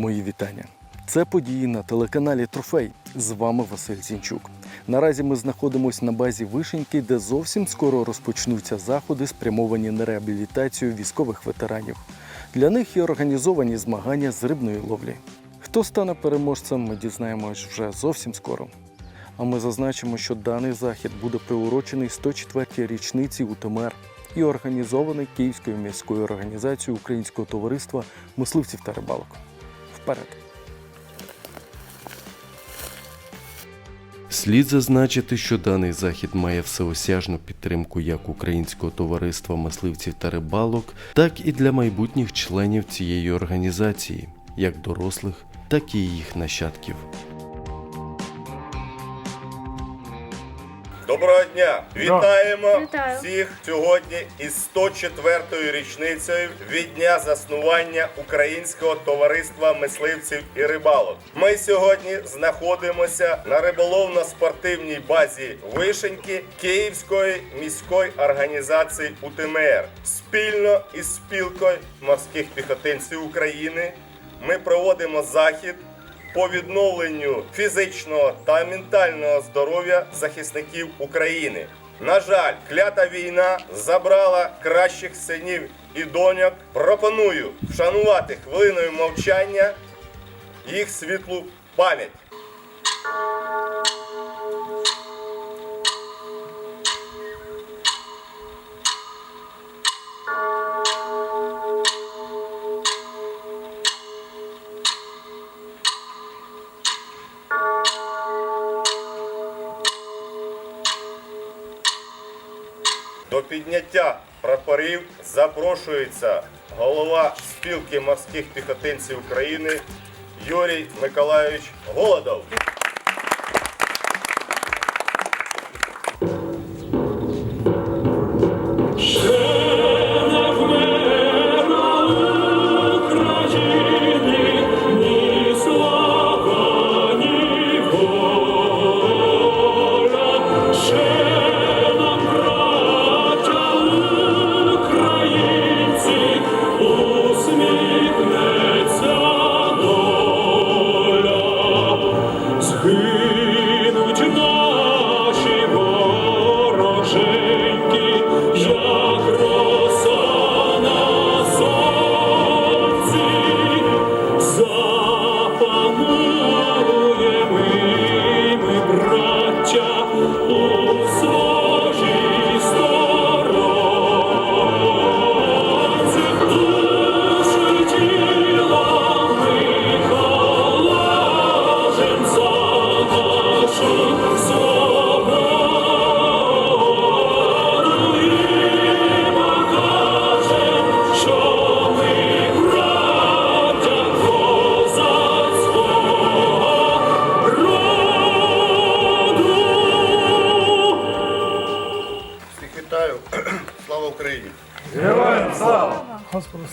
Мої вітання. Це події на телеканалі Трофей. З вами Василь Зінчук. Наразі ми знаходимося на базі Вишеньки, де зовсім скоро розпочнуться заходи, спрямовані на реабілітацію військових ветеранів. Для них і організовані змагання з рибної ловлі. Хто стане переможцем, ми дізнаємось вже зовсім скоро. А ми зазначимо, що даний захід буде приурочений 104-й річниці УТМР і організований Київською міською організацією Українського товариства мисливців та рибалок. Вперед! Слід зазначити, що даний захід має всеосяжну підтримку як Українського товариства мисливців та рибалок, так і для майбутніх членів цієї організації, як дорослих, так і їх нащадків. Доброго дня! Вітаємо Вітаю. всіх сьогодні із 104-ю річницею від дня заснування Українського товариства мисливців і рибалок. Ми сьогодні знаходимося на риболовно-спортивній базі Вишеньки Київської міської організації УТМР. Спільно із спілкою морських піхотинців України ми проводимо захід по відновленню фізичного та ментального здоров'я захисників України. На жаль, клята війна забрала кращих синів і доньок. Пропоную вшанувати хвилиною мовчання їх світлу пам'ять. До підняття прапорів запрошується голова спілки морських піхотинців України Юрій Миколайович Голодов.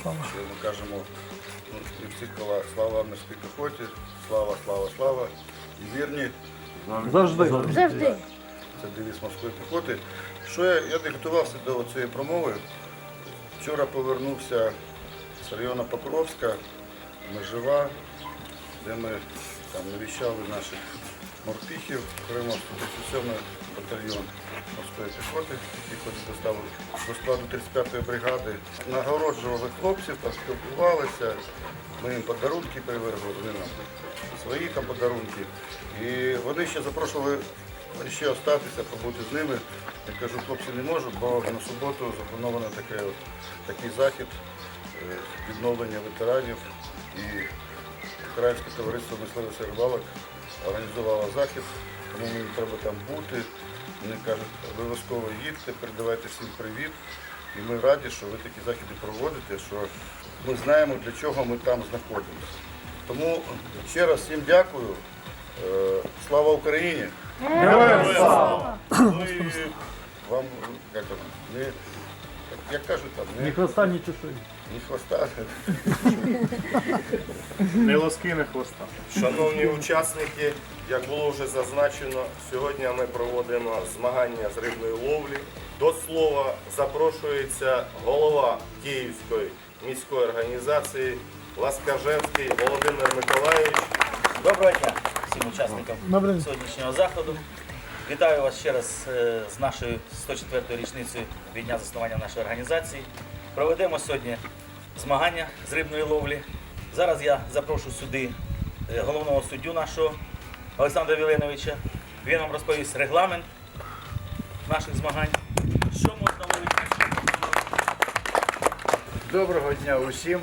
Слава. Що ми кажемо ну, і всіх слава, слава морській піхоті, слава, слава, слава. І вірні Завжди. Завжди. це девіз морської піхоти. Що я, я не готувався до цієї промови. Вчора повернувся з району Покровська, Межива, де ми там навіщали наших морпіхів, окремо 37 батальйон морської піхоти, який ходить до складу 35-ї бригади. Нагороджували хлопців, там спілкувалися, ми їм подарунки привезли, вони нам свої там подарунки. І вони ще запрошували ще остатися, побути з ними. Я кажу, хлопці не можу, бо на суботу заплановано таке, от, такий захід е, відновлення ветеранів. І Українське товариство мисливців рибалок організувало захід, тому мені треба там бути. Вони кажуть, обов'язково їдьте, передавайте всім привіт. І ми раді, що ви такі заходи проводите, що ми знаємо, для чого ми там знаходимося. Тому ще раз всім дякую. Е, Слава Україні! Ну і вам, як, не, як кажуть, там, Ні не, хвоста, ні чешуї. Ні хвоста. Не лоски, не хвоста. Шановні учасники, як було вже зазначено, сьогодні ми проводимо змагання з рибної ловлі. До слова запрошується голова Київської міської організації Ласкажевський Володимир Миколаївич. Доброго дня всім учасникам сьогоднішнього заходу. Вітаю вас ще раз е, з нашою 104-ю річницею від дня заснування нашої організації. Проведемо сьогодні змагання з рибної ловлі. Зараз я запрошу сюди е, головного суддю нашого Олександра Віленовича. Він вам розповість регламент наших змагань. Що можна ловити? Доброго дня усім.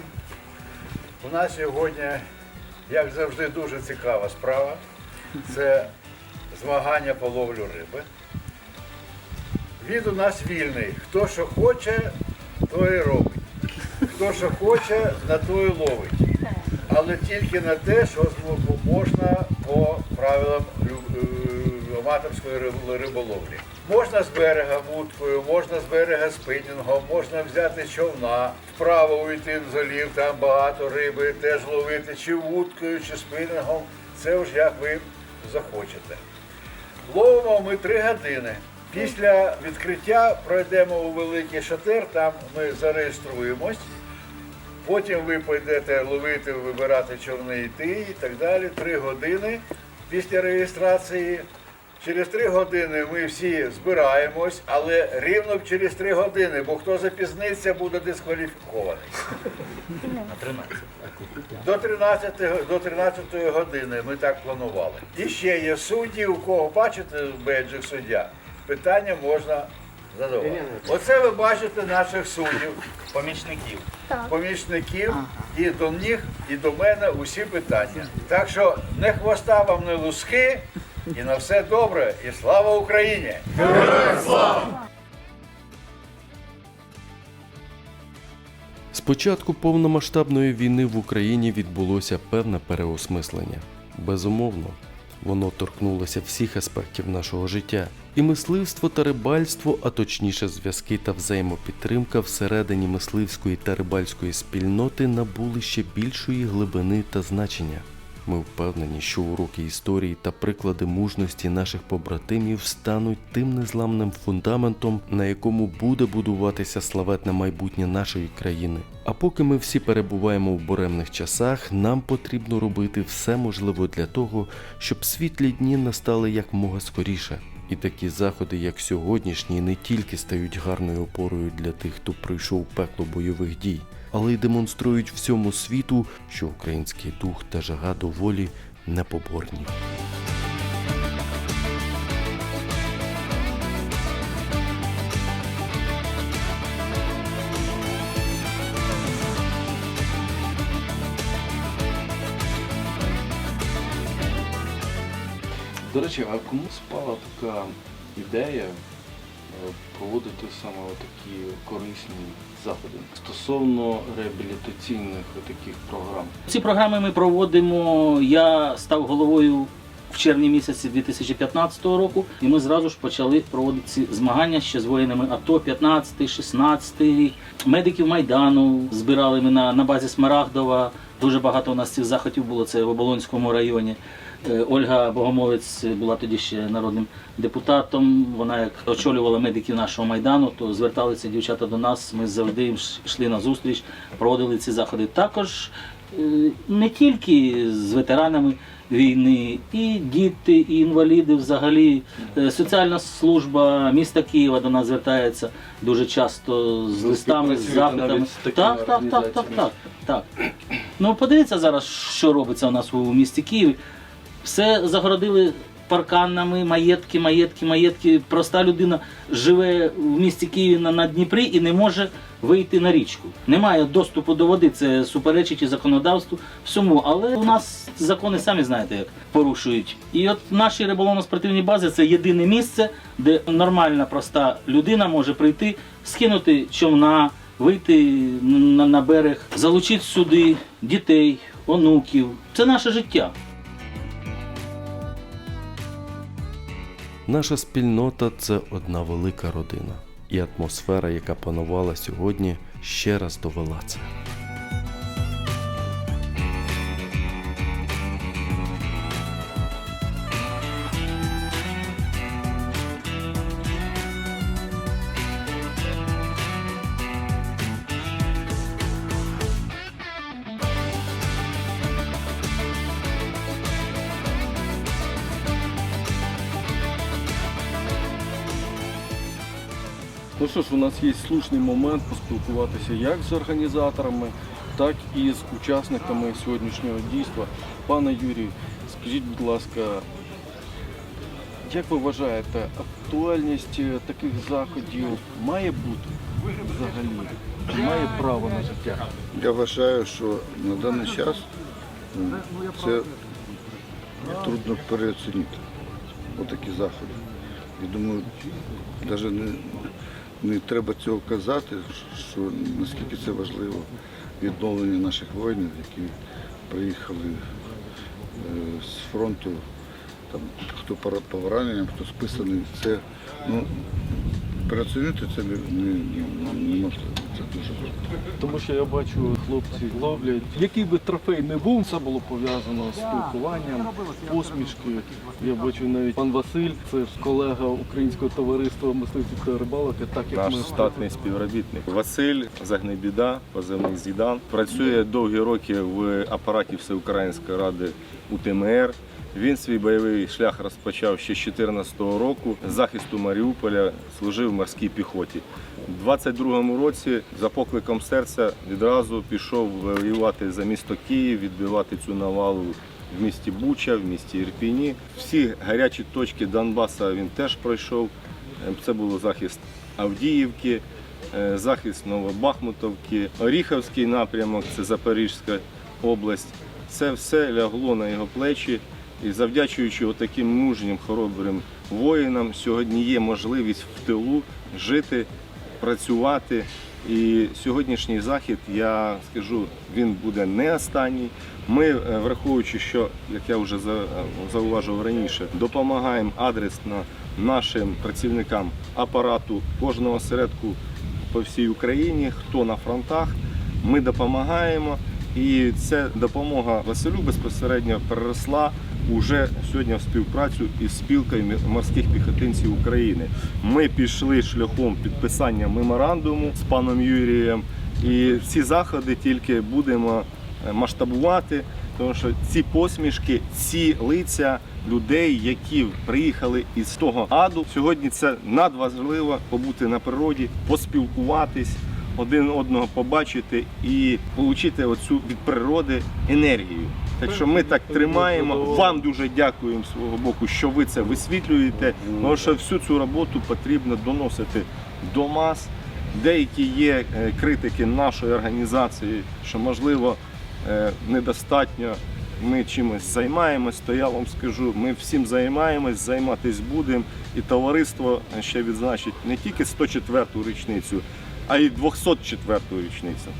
У нас сьогодні, як завжди, дуже цікава справа. Це змагання по ловлю риби. Він у нас вільний. Хто що хоче, то і робить. Хто що хоче, на то і ловить. Але тільки на те, що можна по правилам е, аматорської риболовлі. Можна з берега вудкою, можна з берега спинінгом, можна взяти човна, вправо уйти в залів, там багато риби, теж ловити, чи вудкою, чи спинінгом. Це вже як ви захочете. Ловимо ми три години. Після відкриття пройдемо у великий шатер, там ми зареєструємось. Потім ви підете ловити, вибирати човни йти і так далі. Три години після реєстрації. Через три години ми всі збираємось, але рівно через три години, бо хто запізниться, буде дискваліфікований. На 13. До 13, до 13 години ми так планували. І ще є судді, у кого бачите беджик суддя, питання можна задавати. Оце ви бачите наших суддів, Помічників. помічників, і до них, і до мене усі питання. Так що не хвоста вам, не луски, і на все добре, і слава Україні! З початку повномасштабної війни в Україні відбулося певне переосмислення. Безумовно, воно торкнулося всіх аспектів нашого життя. І мисливство та рибальство, а точніше зв'язки та взаємопідтримка всередині мисливської та рибальської спільноти набули ще більшої глибини та значення. Ми впевнені, що уроки історії та приклади мужності наших побратимів стануть тим незламним фундаментом, на якому буде будуватися славетне майбутнє нашої країни. А поки ми всі перебуваємо в буремних часах, нам потрібно робити все можливе для того, щоб світлі дні настали якмога скоріше. І такі заходи, як сьогоднішні, не тільки стають гарною опорою для тих, хто пройшов пекло бойових дій, але й демонструють всьому світу, що український дух та жага до волі непоборні. До речі, а кому спала така ідея проводити саме такі корисні заходи стосовно реабілітаційних таких програм? Ці програми ми проводимо. Я став головою в червні місяці 2015 року, і ми зразу ж почали проводити ці змагання ще з воїнами АТО 15, 16 рік. Медиків Майдану збирали ми на, на базі Смарагдова. Дуже багато у нас цих заходів було це в Оболонському районі. Е, Ольга Богомолець була тоді ще народним депутатом. Вона як очолювала медиків нашого майдану, то зверталися дівчата до нас. Ми завжди їм йшли на зустріч, проводили ці заходи. Також е, не тільки з ветеранами війни, і діти, і інваліди взагалі. Е, Соціальна служба міста Києва до нас звертається дуже часто з листами, з запитами. Так, так, так, так, так, так. Ну подивіться зараз, що робиться у нас у місті Києві. Все загородили парканами, маєтки, маєтки, маєтки. Проста людина живе в місті Києві на, на Дніпрі і не може вийти на річку. Немає доступу до води, це суперечить і законодавству всьому. Але у нас закони самі знаєте, як порушують. І от наші риболовно-спортивні бази це єдине місце, де нормальна проста людина може прийти, скинути човна, вийти на, берег, залучити сюди дітей, онуків. Це наше життя. Наша спільнота це одна велика родина, і атмосфера, яка панувала сьогодні, ще раз довела це. Ну що ж, у нас є слушний момент поспілкуватися як з організаторами, так і з учасниками сьогоднішнього дійства. Пане Юрію, скажіть, будь ласка, як ви вважаєте, актуальність е, таких заходів має бути взагалі? Чи має право на життя? Я вважаю, що на даний час це трудно переоцінити. Отакі заходи. Я думаю, навіть не, не треба цього казати, що наскільки це важливо відновлення наших воїнів, які приїхали е, з фронту, там, хто по по пораненням, хто списаний. Це ну, переоцінити це не, не, неможливо. Це дуже важливо. Тому що я бачу, хлопці ловлять. Який би трофей не був, це було пов'язано з спілкуванням, посмішки. Я бачу навіть пан Василь, це ж колега українського товариства мисливців та рибалки, так як Наш ми штатний співробітник Василь Загнебіда, позивний Зідан, працює довгі роки в апараті Всеукраїнської ради УТМР. Він свій бойовий шлях розпочав ще з 2014 року з захисту Маріуполя, служив в морській піхоті. У 22-му році за покликом серця відразу пішов воювати за місто Київ, відбивати цю навалу в місті Буча, в місті Ірпіні. Всі гарячі точки Донбаса він теж пройшов. Це було захист Авдіївки, е, захист Новобахмутовки, Оріховський напрямок, це Запорізька область. Це все лягло на його плечі. І завдячуючи таким мужнім, хоробрим воїнам, сьогодні є можливість в тилу жити, працювати. І сьогоднішній захід, я скажу, він буде не останній. Ми, е, враховуючи, що, як я вже за- зауважив раніше, допомагаємо адресно нашим працівникам апарату кожного осередку по всій Україні, хто на фронтах. Ми допомагаємо, і ця допомога Василю безпосередньо переросла уже сьогодні в співпрацю із спілкою морських піхотинців України. Ми пішли шляхом підписання меморандуму з паном Юрієм, і ці заходи тільки будемо е, масштабувати, тому що ці посмішки, ці лиця людей, які приїхали із того аду, сьогодні це надважливо побути на природі, поспілкуватись. Один одного побачити і отримати оцю від природи енергію. Так що ми так тримаємо. Вам дуже дякуємо свого боку, що ви це висвітлюєте. Тому що всю цю роботу потрібно доносити до мас. Деякі є е, критики нашої організації, що можливо е, недостатньо. Ми чимось займаємось, то я вам скажу, ми всім займаємось, займатись будемо. І товариство ще відзначить не тільки 104-ту річницю, а й 204-ту річницю.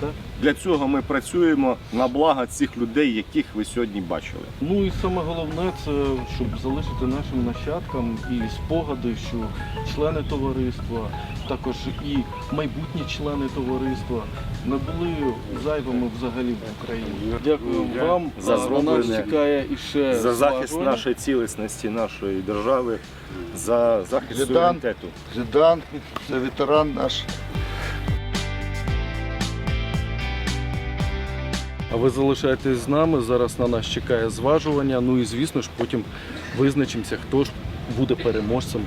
Так. Для цього ми працюємо на благо цих людей, яких ви сьогодні бачили. Ну і саме головне це щоб залишити нашим нащадкам і спогади, що члени товариства, також і майбутні члени товариства не були зайвими взагалі в Україні. Дякую вам За нас чекає і ще За захист зважування. нашої цілісності, нашої держави, за захист суверенітету. Зідан, це ветеран наш. А ви залишаєтесь з нами. Зараз на нас чекає зважування. Ну і звісно ж потім визначимося, хто ж буде переможцем.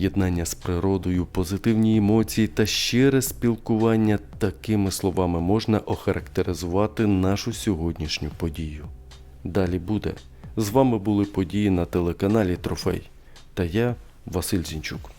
Єднання з природою, позитивні емоції та щире спілкування такими словами можна охарактеризувати нашу сьогоднішню подію. Далі буде. З вами були події на телеканалі Трофей та я, Василь Зінчук.